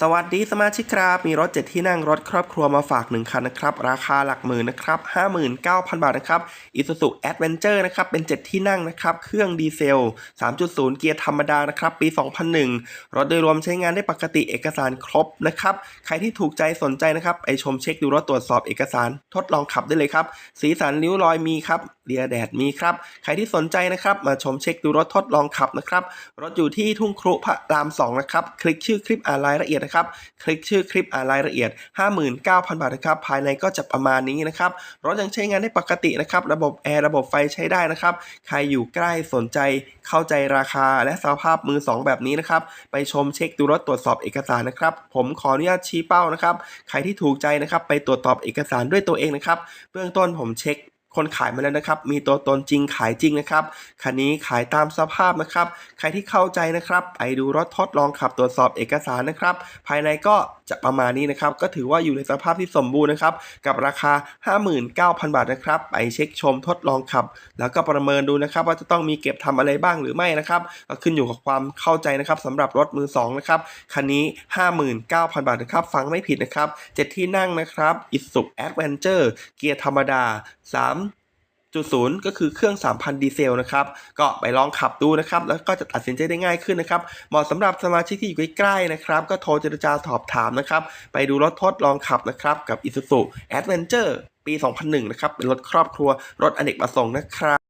สวัสดีสมาชิกครับ มีรถเจ็ดที่นั่งรถครอบครัวมาฝาก 1 คันนะครับ ราคาหลักหมื่นนะครับ59,000 บาทนะครับ Isuzu Adventure นะครับ เป็น 7 ที่นั่งนะครับ เครื่องดีเซล 3.0 เกียร์ธรรมดานะครับ ปี 2001 รถโดยรวมใช้งานได้ปกติเอกสารครบนะครับ ใครที่ถูกใจสนใจนะครับ ไปชมเช็คดูรถตรวจสอบเอกสาร ทดลองขับได้เลยครับ สีสันริ้วรอยมีครับเรียแดดมีครับ ใครที่สนใจนะครับมาชมเช็คดูรถทดลองขับนะครับ รถอยู่ที่ทุ่งครุพระราม2นะครับ คลิกชื่อคลิปอ่านรายละเอียดนะครับ คลิกชื่อคลิปอ่านรายละเอียด 59,000 บาทนะครับ ภายในก็จะประมาณนี้นะครับ รถยังใช้งานได้ปกตินะครับ ระบบแอร์ระบบไฟใช้ได้นะครับ ใครอยู่ใกล้สนใจเข้าใจราคาและสภาพมือ 2 แบบนี้นะครับ ไปชมเช็คดูรถตรวจสอบเอกสารนะครับ ผมขออนุญาตชี้เป้านะครับ ใครที่ถูกใจนะครับ ไปตรวจสอบเอกสารด้วยตัวเองนะครับ เบื้องต้นผมเช็ค คนขายมาแล้วนะครับ มีตัวตนจริงขายจริงนะครับ คันนี้ขายตามสภาพนะครับ ใครที่เข้าใจนะครับ ไปดูรถทดลองขับตรวจสอบเอกสารนะครับ ภายในก็ จะประมาณนี้นะครับ ก็ถือว่าอยู่ในสภาพที่สมบูรณ์นะครับ กับราคา 59,000 บาทนะครับ ไปเช็คชมทดลองขับ แล้วก็ประเมินดูนะครับ ว่าจะต้องมีเก็บทำอะไรบ้างหรือไม่นะครับก็ขึ้นอยู่กับความเข้าใจนะครับสำหรับรถมือสองนะครับคันนี้ 59,000 บาทนะครับ ฟังไม่ผิดนะครับ 7 ที่นั่งนะครับ Isuzu Adventure เกียร์ธรรมดา 3 จุดศูนย์ก็คือเครื่อง 3,000 ดีเซลนะครับ ก็ไปลองขับดูนะครับ แล้วก็จะตัดสินใจได้ง่ายขึ้นนะครับ เหมาะสำหรับสมาชิกที่อยู่ใกล้ๆนะครับ ก็โทรเจรจาสอบถามนะครับ ไปดูรถทดลองขับนะครับ กับ Isuzu Adventure ปี 2001 นะครับ เป็นรถครอบครัว รถอเนกประสงค์นะครับ